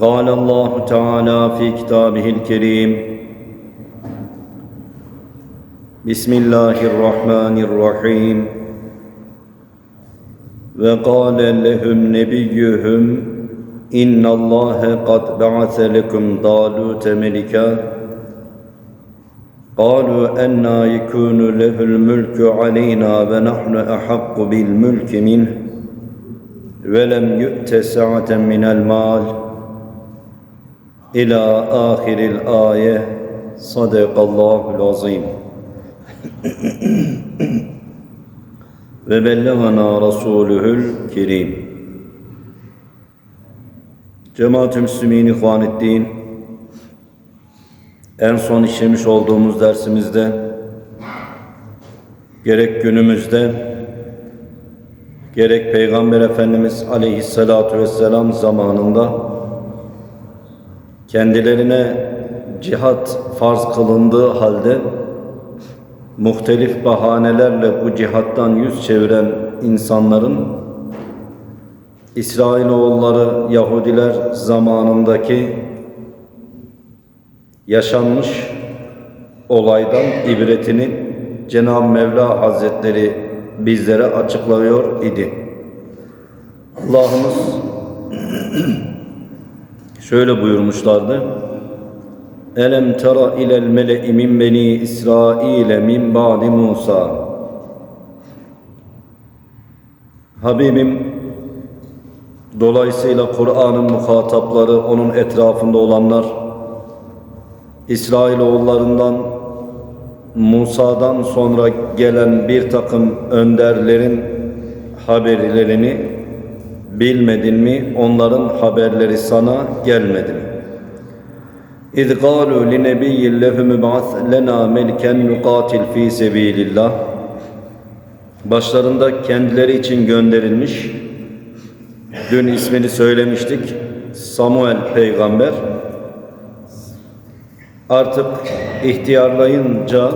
قال الله تعالى في كتابه الكريم بسم الله الرحمن الرحيم. وقال لهم نبيهم إن الله قد بعث لكم طالوت ملكا قالوا أنا يكون له الملك علينا ونحن أحق بالملك منه. ولم يؤت سعة من المال. إلى آخر الآية. صدق الله العظيم. وبلغنا رسوله الكريم. Cemaat-ü Müslümin İhvanuddin en son işlemiş olduğumuz dersimizde gerek günümüzde gerek Peygamber Efendimiz Aleyhisselatü Vesselam zamanında kendilerine cihat farz kılındığı halde muhtelif bahanelerle bu cihattan yüz çeviren insanların İsrailoğulları Yahudiler zamanındaki yaşanmış olaydan ibretini Cenab-ı Mevla Hazretleri bizlere açıklıyor idi. Allah'ımız şöyle buyurmuşlardı. Elem tera ilel mele'i min beni İsrail min ba'di Musa. Habibim dolayısıyla Kur'an'ın muhatapları onun etrafında olanlar İsrailoğullarından Musa'dan sonra gelen bir takım önderlerin haberlerini bilmedin mi? Onların haberleri sana gelmedi mi? اِذْ قَالُوا لِنَبِيِّ لَهُمْ بَعَثْ لَنَا مَلْكًا نُقَاتِلْ ف۪ي سَب۪يلِ اللّٰهِ Başlarında kendileri için gönderilmiş, dün ismini söylemiştik, Samuel peygamber, artık ihtiyarlayınca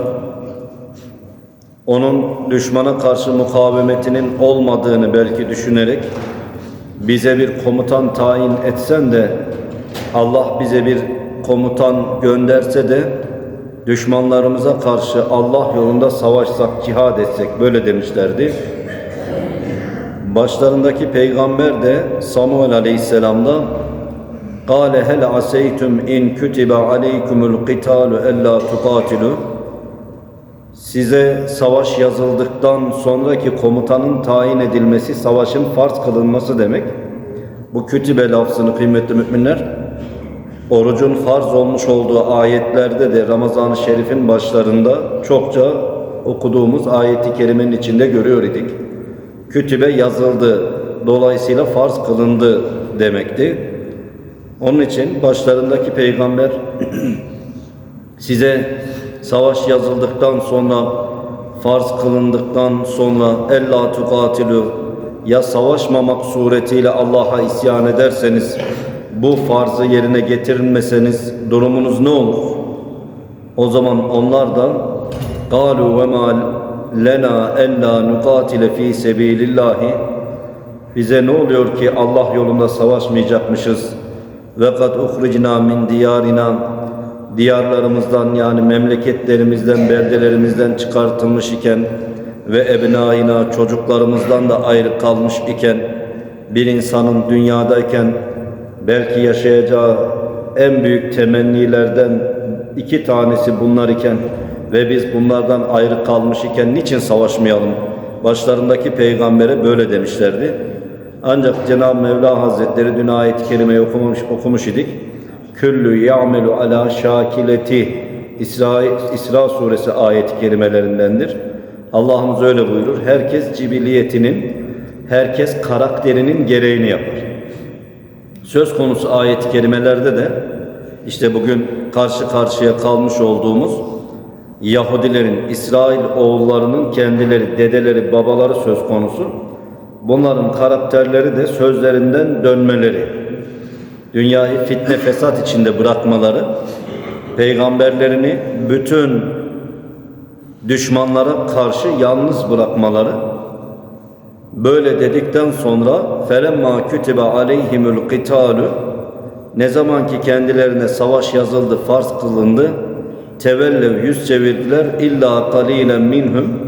onun düşmana karşı mukavemetinin olmadığını belki düşünerek bize bir komutan tayin etsen de Allah bize bir komutan gönderse de düşmanlarımıza karşı Allah yolunda savaşsak, cihad etsek böyle demişlerdi. Başlarındaki peygamber de Samuel Aleyhisselam'da قال هل عسيتم إن كتب عليكم القتال ألا تقاتلوا Size savaş yazıldıktan sonraki komutanın tayin edilmesi, savaşın farz kılınması demek. Bu kütübe lafzını kıymetli müminler, orucun farz olmuş olduğu ayetlerde de Ramazan-ı Şerif'in başlarında çokça okuduğumuz ayeti kerimenin içinde görüyor idik. Kütübe yazıldı, dolayısıyla farz kılındı demekti. Onun için başlarındaki peygamber size savaş yazıldıktan sonra farz kılındıktan sonra ella tukatilu ya savaşmamak suretiyle Allah'a isyan ederseniz bu farzı yerine getirilmeseniz durumunuz ne olur? O zaman onlar da galu ve mal lena ella nukatile fi sebilillahi bize ne oluyor ki Allah yolunda savaşmayacakmışız ve kad uhricna min diyarina diyarlarımızdan yani memleketlerimizden beldelerimizden çıkartılmış iken ve ebnaina çocuklarımızdan da ayrı kalmış iken bir insanın dünyadayken belki yaşayacağı en büyük temennilerden iki tanesi bunlar iken ve biz bunlardan ayrı kalmış iken niçin savaşmayalım? Başlarındaki peygambere böyle demişlerdi. Ancak Cenab-ı Mevla Hazretleri dün ayet-i kerimeyi okumuş, okumuş idik. Küllü ya'melu ala şakileti İsra, İsra suresi ayet-i kerimelerindendir. Allah'ımız öyle buyurur. Herkes cibiliyetinin, herkes karakterinin gereğini yapar. Söz konusu ayet-i kerimelerde de işte bugün karşı karşıya kalmış olduğumuz Yahudilerin, İsrail oğullarının kendileri, dedeleri, babaları söz konusu. Bunların karakterleri de sözlerinden dönmeleri, dünyayı fitne fesat içinde bırakmaları, peygamberlerini bütün düşmanlara karşı yalnız bırakmaları, böyle dedikten sonra felemma kütübe aleyhimül kitalu ne zaman ki kendilerine savaş yazıldı, farz kılındı, tevellev yüz çevirdiler illa kalilen minhum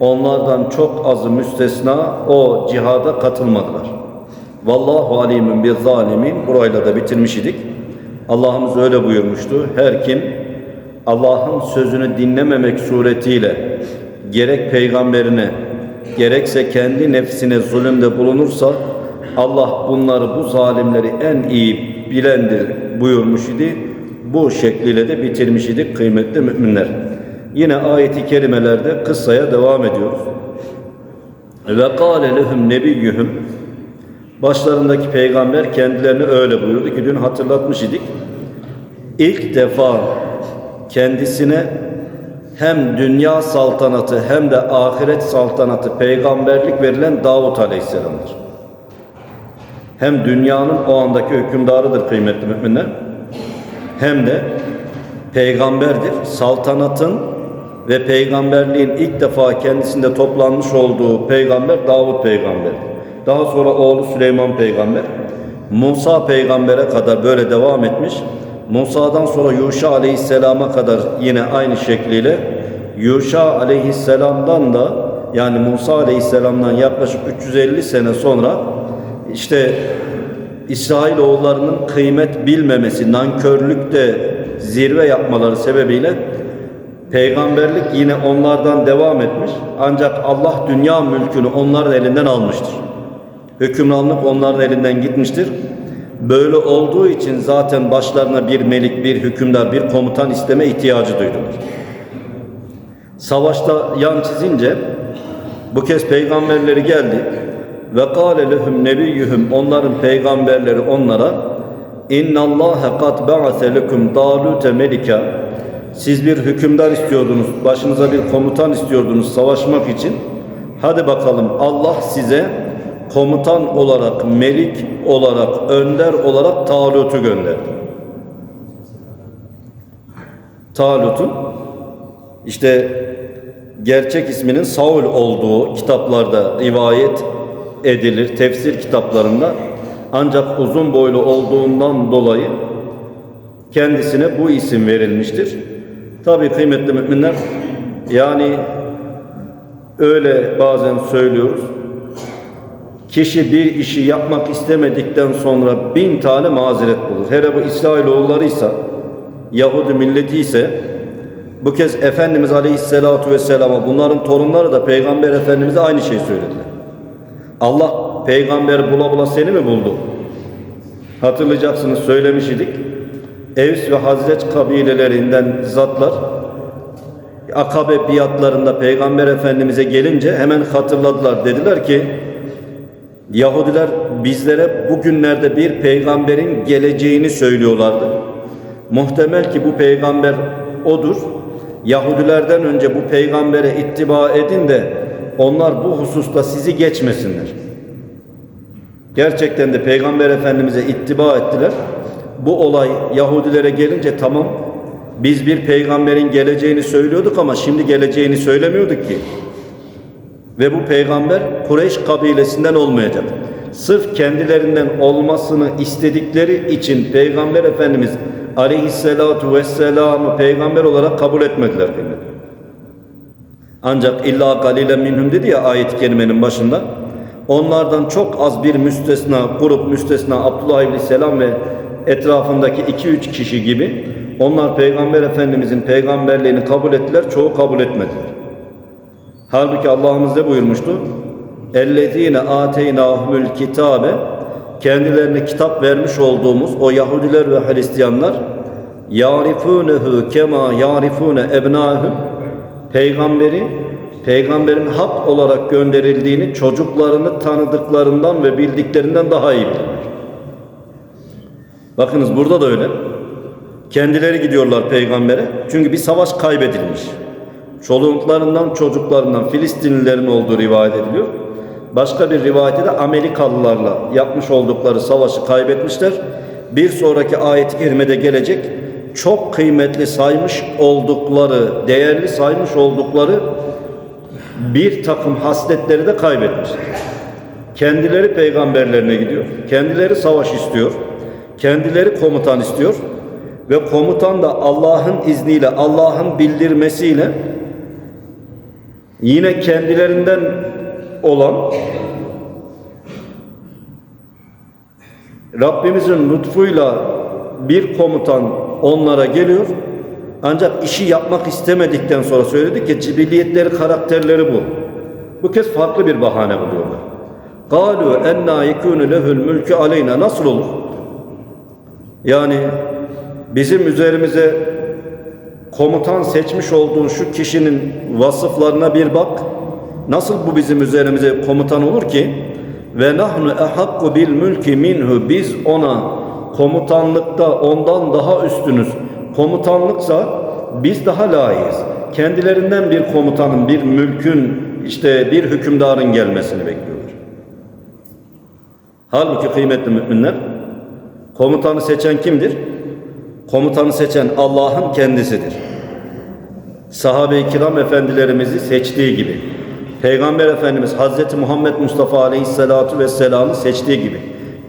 onlardan çok azı müstesna o cihada katılmadılar. Vallahu alimun bir zalimin burayla da bitirmiş idik. Allah'ımız öyle buyurmuştu. Her kim Allah'ın sözünü dinlememek suretiyle gerek peygamberine gerekse kendi nefsine zulümde bulunursa Allah bunları bu zalimleri en iyi bilendir buyurmuş idi. Bu şekliyle de bitirmiş idik kıymetli müminler. Yine ayeti kerimelerde kıssaya devam ediyoruz. Ve kâle lehum nebiyyuhum Başlarındaki peygamber kendilerine öyle buyurdu ki dün hatırlatmış idik. İlk defa kendisine hem dünya saltanatı hem de ahiret saltanatı peygamberlik verilen Davut Aleyhisselam'dır. Hem dünyanın o andaki hükümdarıdır kıymetli müminler hem de peygamberdir. Saltanatın ve peygamberliğin ilk defa kendisinde toplanmış olduğu peygamber Davut peygamber. Daha sonra oğlu Süleyman peygamber. Musa peygambere kadar böyle devam etmiş. Musa'dan sonra Yuşa aleyhisselama kadar yine aynı şekliyle Yuşa aleyhisselamdan da yani Musa aleyhisselamdan yaklaşık 350 sene sonra işte İsrailoğullarının kıymet bilmemesi, nankörlükte zirve yapmaları sebebiyle peygamberlik yine onlardan devam etmiş. Ancak Allah dünya mülkünü onların elinden almıştır. Hükümranlık onların elinden gitmiştir. Böyle olduğu için zaten başlarına bir melik, bir hükümdar, bir komutan isteme ihtiyacı duydular. Savaşta yan çizince bu kez peygamberleri geldi ve kâle lehum nebiyyuhum onların peygamberleri onlara inna Allah kad ba'ase lekum Talute melika siz bir hükümdar istiyordunuz başınıza bir komutan istiyordunuz savaşmak için. Hadi bakalım Allah size komutan olarak melik olarak önder olarak Talut'u gönderdi. Talut'un işte gerçek isminin Saul olduğu kitaplarda rivayet edilir tefsir kitaplarında. Ancak uzun boylu olduğundan dolayı kendisine bu isim verilmiştir. Tabi kıymetli müminler yani öyle bazen söylüyoruz. Kişi bir işi yapmak istemedikten sonra bin tane mazeret bulur. Hele bu İsrailoğullarıysa, Yahudi milleti ise bu kez Efendimiz Aleyhisselatü Vesselam'a bunların torunları da Peygamber Efendimiz'e aynı şeyi söylediler. Allah peygamber bula bula seni mi buldu? Hatırlayacaksınız söylemiş idik. Evs ve Hazreç kabilelerinden zatlar Akabe biatlarında peygamber efendimize gelince hemen hatırladılar. Dediler ki Yahudiler bizlere bugünlerde bir peygamberin geleceğini söylüyorlardı. Muhtemel ki bu peygamber odur. Yahudilerden önce bu peygambere ittiba edin de onlar bu hususta sizi geçmesinler. Gerçekten de Peygamber Efendimiz'e ittiba ettiler. Bu olay Yahudilere gelince tamam biz bir peygamberin geleceğini söylüyorduk ama şimdi geleceğini söylemiyorduk ki. Ve bu peygamber Kureyş kabilesinden olmayacak. Sırf kendilerinden olmasını istedikleri için Peygamber Efendimiz aleyhissalatu vesselam'ı peygamber olarak kabul etmediler. Ancak illa galile minhum dedi ya ayet-i kerimenin başında. Onlardan çok az bir müstesna, grup müstesna Abdullah ibn Selam ve etrafındaki iki üç kişi gibi onlar Peygamber Efendimizin peygamberliğini kabul ettiler, çoğu kabul etmediler. Halbuki Allah'ımız ne buyurmuştu? اَلَّذ۪ينَ آتَيْنَاهُمُ الْكِتَابَ Kendilerine kitap vermiş olduğumuz o Yahudiler ve Hristiyanlar يَعْرِفُونَهُ كَمَا يَعْرِفُونَ اَبْنَاهُمْ peygamberi peygamberin hak olarak gönderildiğini çocuklarını tanıdıklarından ve bildiklerinden daha iyi bilirler. Bakınız burada da öyle. Kendileri gidiyorlar peygambere. Çünkü bir savaş kaybedilmiş. Çoluklarından, çocuklarından Filistinlilerin olduğu rivayet ediliyor. Başka bir rivayette de Amerikalılarla yapmış oldukları savaşı kaybetmişler. Bir sonraki ayet-i kerimede gelecek çok kıymetli saymış oldukları, değerli saymış oldukları bir takım hasletleri de kaybetmişler. Kendileri peygamberlerine gidiyor. Kendileri savaş istiyor. Kendileri komutan istiyor. Ve komutan da Allah'ın izniyle, Allah'ın bildirmesiyle yine kendilerinden olan Rabbimizin lütfuyla bir komutan onlara geliyor. Ancak işi yapmak istemedikten sonra söyledi ki cibiliyetleri, karakterleri bu. Bu kez farklı bir bahane buluyorlar. قَالُوا اَنَّا يَكُونُ لَهُ الْمُلْكُ aleyna Nasıl olur? Yani bizim üzerimize komutan seçmiş olduğun şu kişinin vasıflarına bir bak. Nasıl bu bizim üzerimize komutan olur ki? Ve nahnu ehakku bil mülki minhu biz ona komutanlıkta ondan daha üstünüz. Komutanlıksa biz daha layığız. Kendilerinden bir komutanın, bir mülkün, işte bir hükümdarın gelmesini bekliyorlar. Halbuki kıymetli müminler, komutanı seçen kimdir? Komutanı seçen Allah'ın kendisidir. Sahabe-i kiram efendilerimizi seçtiği gibi, Peygamber Efendimiz Hazreti Muhammed Mustafa Aleyhisselatu Vesselam'ı seçtiği gibi,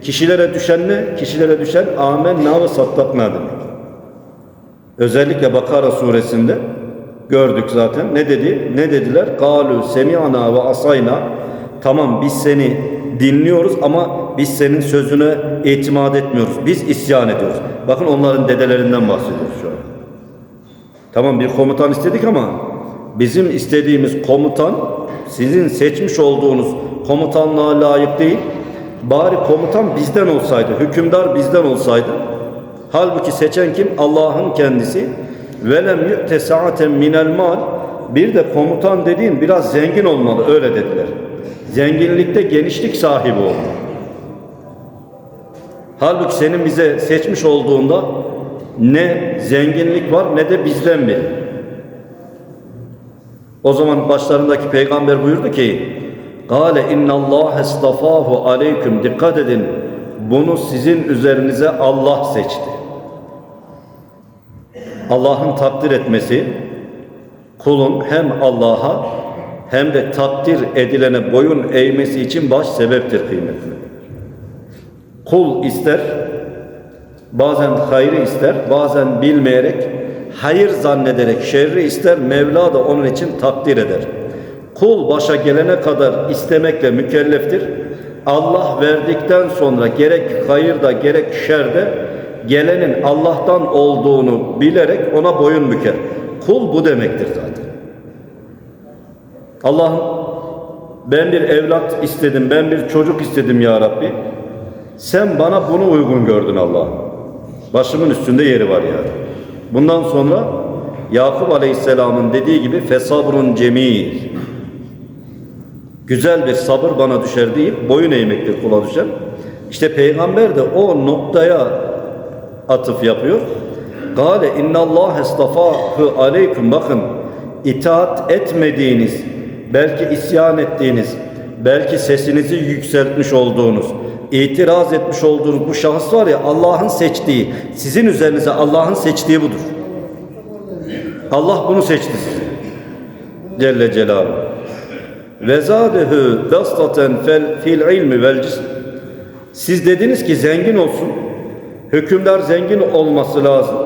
kişilere düşen ne? Kişilere düşen amenna ve sattakna demek. Özellikle Bakara suresinde gördük zaten. Ne dedi? Ne dediler? Galu semi'ana ve asayna. Tamam biz seni dinliyoruz ama biz senin sözüne itimat etmiyoruz. Biz isyan ediyoruz. Bakın onların dedelerinden bahsediyoruz şu an. Tamam bir komutan istedik ama bizim istediğimiz komutan sizin seçmiş olduğunuz komutanlığa layık değil. Bari komutan bizden olsaydı, hükümdar bizden olsaydı. Halbuki seçen kim? Allah'ın kendisi. Velem yu'te sa'aten minel mal. Bir de komutan dediğin biraz zengin olmalı öyle dediler. Zenginlikte genişlik sahibi olmalı. Halbuki senin bize seçmiş olduğunda ne zenginlik var ne de bizden biri. O zaman başlarındaki peygamber buyurdu ki Gale innallâhe estafâhu aleyküm dikkat edin bunu sizin üzerinize Allah seçti. Allah'ın takdir etmesi kulun hem Allah'a hem de takdir edilene boyun eğmesi için baş sebeptir kıymetli. Kul ister, bazen hayrı ister, bazen bilmeyerek, hayır zannederek şerri ister, Mevla da onun için takdir eder. Kul başa gelene kadar istemekle mükelleftir. Allah verdikten sonra gerek hayırda gerek şerde gelenin Allah'tan olduğunu bilerek ona boyun büker. Kul bu demektir zaten. Allah'ım ben bir evlat istedim, ben bir çocuk istedim ya Rabbi. Sen bana bunu uygun gördün Allah'ım. Başımın üstünde yeri var yani. Bundan sonra Yakup Aleyhisselam'ın dediği gibi fesabrun cemil. Güzel bir sabır bana düşer deyip boyun eğmektir kula düşer. İşte peygamber de o noktaya atıf yapıyor. Gale innallah estafahu aleyküm bakın itaat etmediğiniz belki isyan ettiğiniz belki sesinizi yükseltmiş olduğunuz itiraz etmiş olduğunuz bu şahıs var ya Allah'ın seçtiği sizin üzerinize Allah'ın seçtiği budur. Allah bunu seçti size. Celle Celaluhu. Ve zadehu dastaten fil ilmi vel cism. Siz dediniz ki zengin olsun. Hükümdar zengin olması lazım.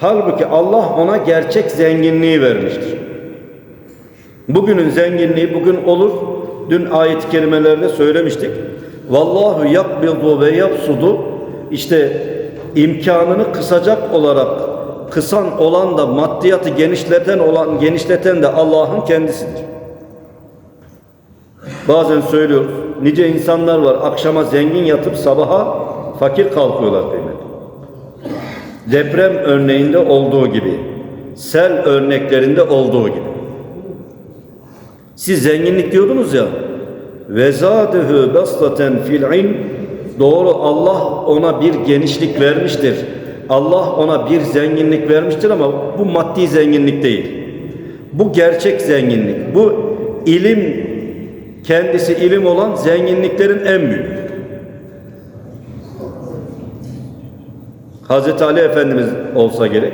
Halbuki Allah ona gerçek zenginliği vermiştir. Bugünün zenginliği bugün olur. Dün ayet-i kerimelerde söylemiştik. Vallahu yakbidu ve yapsudu. İşte imkanını kısacak olarak kısan olan da maddiyatı genişleten olan genişleten de Allah'ın kendisidir. Bazen söylüyoruz. Nice insanlar var akşama zengin yatıp sabaha fakir kalkıyorlar kıymet. Deprem örneğinde olduğu gibi, sel örneklerinde olduğu gibi. Siz zenginlik diyordunuz ya. Ve zâdehu baslaten fil ilm. Doğru Allah ona bir genişlik vermiştir. Allah ona bir zenginlik vermiştir ama bu maddi zenginlik değil. Bu gerçek zenginlik. Bu ilim kendisi ilim olan zenginliklerin en büyük. Hazreti Ali Efendimiz olsa gerek.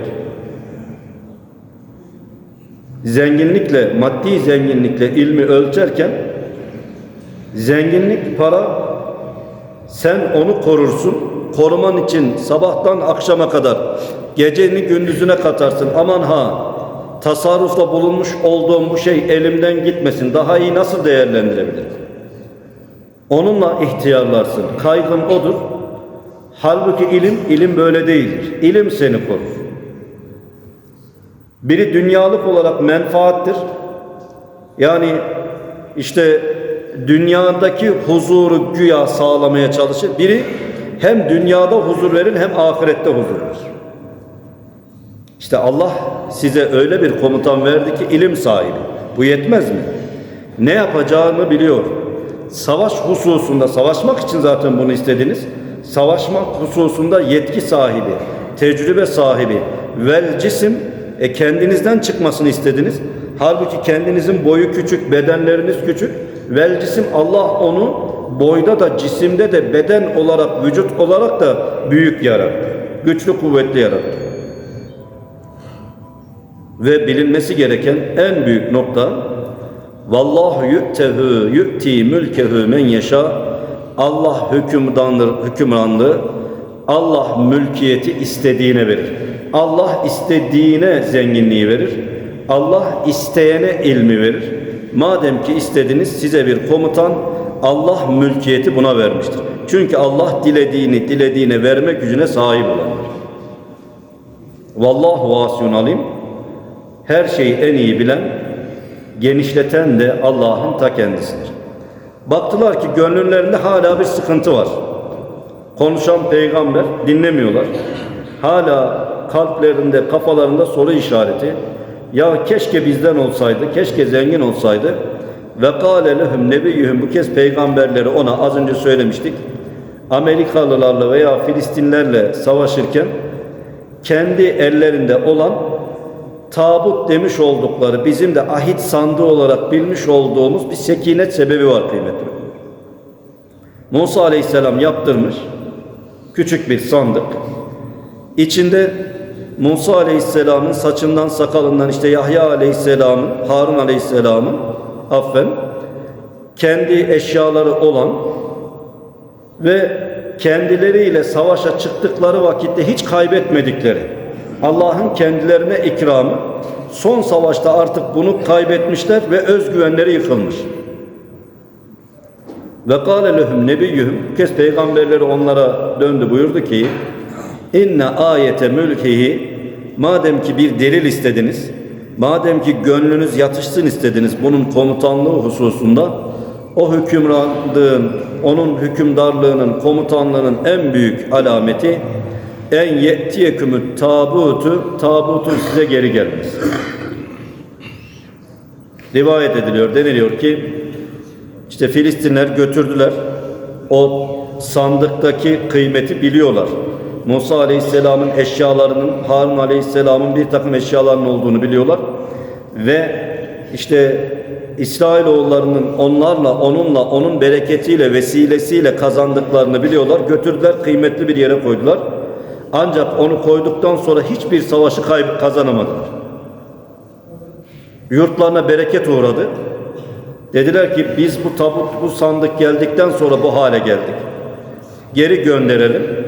Zenginlikle, maddi zenginlikle ilmi ölçerken zenginlik para sen onu korursun. Koruman için sabahtan akşama kadar geceni gündüzüne katarsın. Aman ha tasarrufta bulunmuş olduğum bu şey elimden gitmesin. Daha iyi nasıl değerlendirebilirim? Onunla ihtiyarlarsın. Kaygın odur. Halbuki ilim, ilim böyle değildir. İlim seni korur. Biri dünyalık olarak menfaattir. Yani işte dünyadaki huzuru güya sağlamaya çalışır. Biri hem dünyada huzur verir hem ahirette huzur verir. İşte Allah size öyle bir komutan verdi ki ilim sahibi. Bu yetmez mi? Ne yapacağını biliyor. Savaş hususunda, savaşmak için zaten bunu istediniz. Savaşmak hususunda yetki sahibi, tecrübe sahibi, vel cisim e, kendinizden çıkmasını istediniz. Halbuki kendinizin boyu küçük, bedenleriniz küçük. Vel cisim Allah onu boyda da cisimde de beden olarak, vücut olarak da büyük yarattı. Güçlü, kuvvetli yarattı. Ve bilinmesi gereken en büyük nokta Vallahu yu'tehu yu'ti mülkehu men yeşâ Allah hükümdandır, hükümranlığı Allah mülkiyeti istediğine verir. Allah istediğine zenginliği verir. Allah isteyene ilmi verir. Madem ki istediniz size bir komutan Allah mülkiyeti buna vermiştir. Çünkü Allah dilediğini dilediğine verme gücüne sahip olandır. Vallahu vasiyun alim. Her şeyi en iyi bilen, genişleten de Allah'ın ta kendisidir. Baktılar ki gönüllerinde hala bir sıkıntı var. Konuşan peygamber dinlemiyorlar. Hala kalplerinde, kafalarında soru işareti. Ya keşke bizden olsaydı, keşke zengin olsaydı. Ve kâle lehum nebiyyuhum bu kez peygamberleri ona az önce söylemiştik. Amerikalılarla veya Filistinlerle savaşırken kendi ellerinde olan tabut demiş oldukları bizim de ahit sandığı olarak bilmiş olduğumuz bir sekinet sebebi var kıymetli. Musa aleyhisselam yaptırmış küçük bir sandık. İçinde Musa aleyhisselamın saçından sakalından işte Yahya aleyhisselamın Harun aleyhisselamın affen kendi eşyaları olan ve kendileriyle savaşa çıktıkları vakitte hiç kaybetmedikleri Allah'ın kendilerine ikramı son savaşta artık bunu kaybetmişler ve özgüvenleri yıkılmış. Ve kâle lehum nebiyyuhum kez peygamberleri onlara döndü buyurdu ki inne ayete mülkihi madem ki bir delil istediniz madem ki gönlünüz yatışsın istediniz bunun komutanlığı hususunda o hükümranlığın onun hükümdarlığının komutanlığının en büyük alameti en ye'tiyekümü tabutu tabutun size geri gelmesi. Rivayet ediliyor, deniliyor ki işte Filistinler götürdüler. O sandıktaki kıymeti biliyorlar. Musa Aleyhisselam'ın eşyalarının, Harun Aleyhisselam'ın bir takım eşyalarının olduğunu biliyorlar. Ve işte İsrailoğullarının onlarla, onunla, onun bereketiyle, vesilesiyle kazandıklarını biliyorlar. Götürdüler, kıymetli bir yere koydular. Ancak onu koyduktan sonra hiçbir savaşı kayb- kazanamadılar. Yurtlarına bereket uğradı. Dediler ki biz bu tabut, bu sandık geldikten sonra bu hale geldik. Geri gönderelim.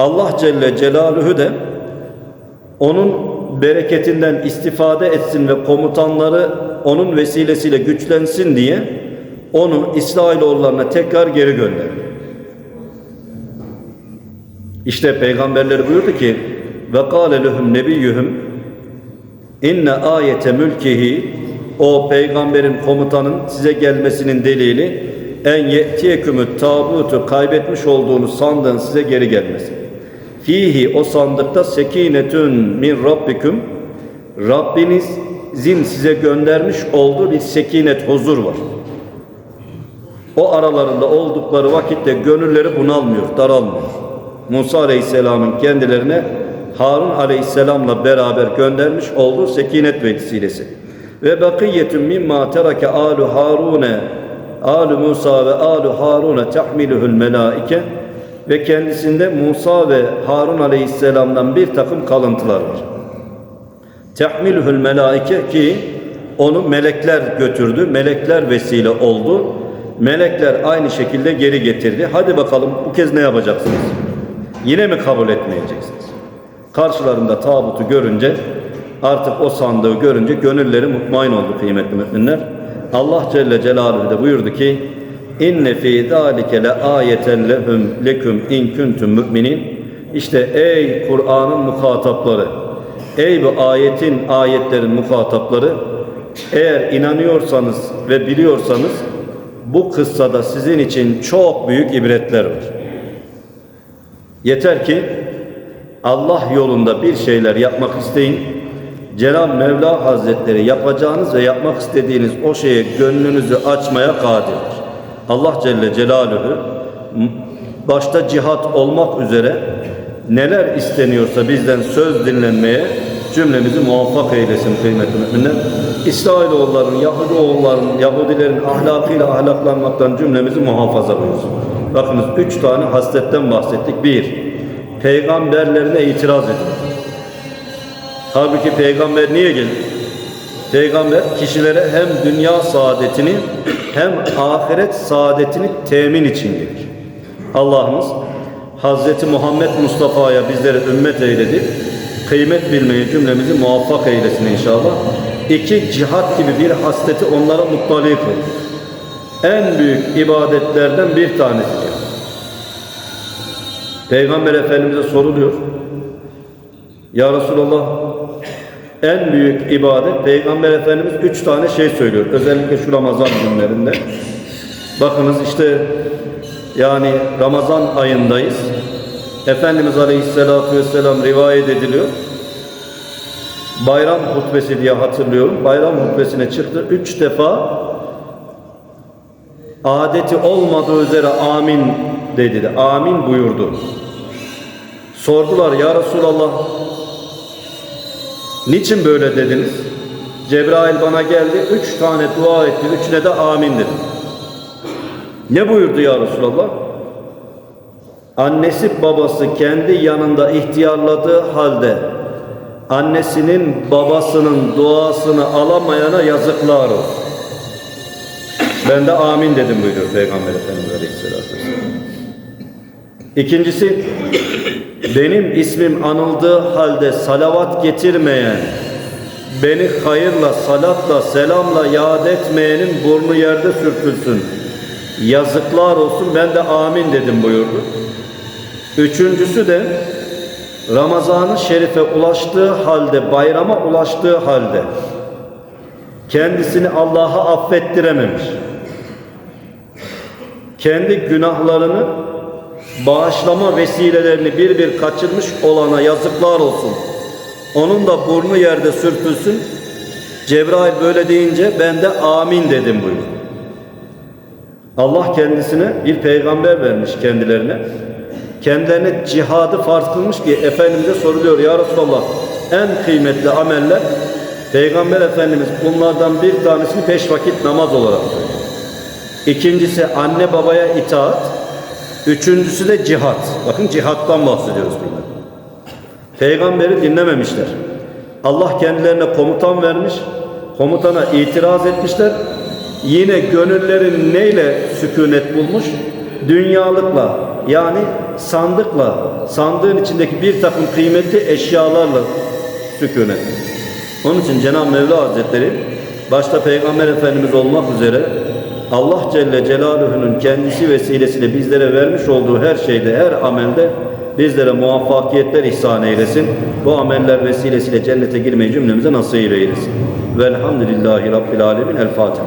Allah Celle Celaluhu de onun bereketinden istifade etsin ve komutanları onun vesilesiyle güçlensin diye onu İsrailoğullarına tekrar geri gönderdi. İşte peygamberleri buyurdu ki ve kâle lehum nebiyyuhum inne ayete mülkihi o peygamberin komutanın size gelmesinin delili en ye'tiyekümü tabutu kaybetmiş olduğunuz sandığın size geri gelmesi. Fihi o sandıkta sekinetün min Rabbiniz Rabbinizin size göndermiş olduğu bir sekinet, huzur var. O aralarında oldukları vakitte gönülleri bunalmıyor, daralmıyor. Musa Aleyhisselam'ın kendilerine Harun Aleyhisselam'la beraber göndermiş olduğu sekinet vesilesi. Ve bakiyetun mimma terake alu Harune alu Musa ve alu Harune tahmiluhul melaike ve kendisinde Musa ve Harun Aleyhisselam'dan bir takım kalıntılar var. Tehmiluhul melaike ki onu melekler götürdü, melekler vesile oldu. Melekler aynı şekilde geri getirdi. Hadi bakalım bu kez ne yapacaksınız? Yine mi kabul etmeyeceksiniz? Karşılarında tabutu görünce artık o sandığı görünce gönülleri mutmain oldu kıymetli müminler. Allah Celle Celaluhu de buyurdu ki İnne fî zâlike le âyeten lehum leküm in kuntum müminin İşte ey Kur'an'ın muhatapları Ey bu ayetin ayetlerin muhatapları eğer inanıyorsanız ve biliyorsanız bu kıssada sizin için çok büyük ibretler var. Yeter ki Allah yolunda bir şeyler yapmak isteyin. Cenab-ı Mevla Hazretleri yapacağınız ve yapmak istediğiniz o şeye gönlünüzü açmaya kadirdir. Allah Celle Celaluhu başta cihat olmak üzere neler isteniyorsa bizden söz dinlenmeye cümlemizi muvaffak eylesin kıymetli müminler. İsrailoğulların, Yahudi oğulların, Yahudilerin ahlakıyla ahlaklanmaktan cümlemizi muhafaza buyursun. Bakınız üç tane hasletten bahsettik. Bir, peygamberlerine itiraz ediyor. Halbuki peygamber niye gelir? Peygamber kişilere hem dünya saadetini hem ahiret saadetini temin için gelir. Allah'ımız Hazreti Muhammed Mustafa'ya bizleri ümmet eyledi. Kıymet bilmeyi cümlemizi muvaffak eylesin inşallah. İki cihat gibi bir hasleti onlara muttali kıldı. En büyük ibadetlerden bir tanesi. Peygamber Efendimiz'e soruluyor. Ya Resulallah en büyük ibadet Peygamber Efendimiz üç tane şey söylüyor. Özellikle şu Ramazan günlerinde. Bakınız işte yani Ramazan ayındayız. Efendimiz Aleyhisselatü Vesselam rivayet ediliyor. Bayram hutbesi diye hatırlıyorum. Bayram hutbesine çıktı. Üç defa adeti olmadığı üzere amin dedi. Amin buyurdu. Sordular ya Resulallah niçin böyle dediniz? Cebrail bana geldi. Üç tane dua etti. Üçüne de amin dedi. Ne buyurdu ya Resulallah? Annesi babası kendi yanında ihtiyarladığı halde annesinin babasının duasını alamayana yazıklar olsun. Ben de amin dedim buyuruyor Peygamber Efendimiz Aleyhisselatü Vesselam. İkincisi benim ismim anıldığı halde salavat getirmeyen beni hayırla, salatla, selamla yad etmeyenin burnu yerde sürtülsün. Yazıklar olsun ben de amin dedim buyurdu. Üçüncüsü de Ramazan-ı Şerif'e ulaştığı halde, bayrama ulaştığı halde kendisini Allah'a affettirememiş. Kendi günahlarını bağışlama vesilelerini bir bir kaçırmış olana yazıklar olsun. Onun da burnu yerde sürtülsün. Cebrail böyle deyince ben de amin dedim buyurdu. Allah kendisine bir peygamber vermiş kendilerine. Kendilerine cihadı farz kılmış ki Efendimiz'e soruluyor ya Resulallah en kıymetli ameller Peygamber Efendimiz bunlardan bir tanesini beş vakit namaz olarak. İkincisi anne babaya itaat. Üçüncüsü de cihat. Bakın cihattan bahsediyoruz burada. Peygamberi dinlememişler. Allah kendilerine komutan vermiş. Komutana itiraz etmişler. Yine gönüllerin neyle sükunet bulmuş? Dünyalıkla yani sandıkla, sandığın içindeki bir takım kıymetli eşyalarla sükunet. Onun için Cenab-ı Mevla Hazretleri başta Peygamber Efendimiz olmak üzere Allah Celle Celaluhu'nun kendisi vesilesiyle bizlere vermiş olduğu her şeyde, her amelde bizlere muvaffakiyetler ihsan eylesin. Bu ameller vesilesiyle cennete girmeyi cümlemize nasip eylesin. Velhamdülillahi Rabbil Alemin. El Fatiha.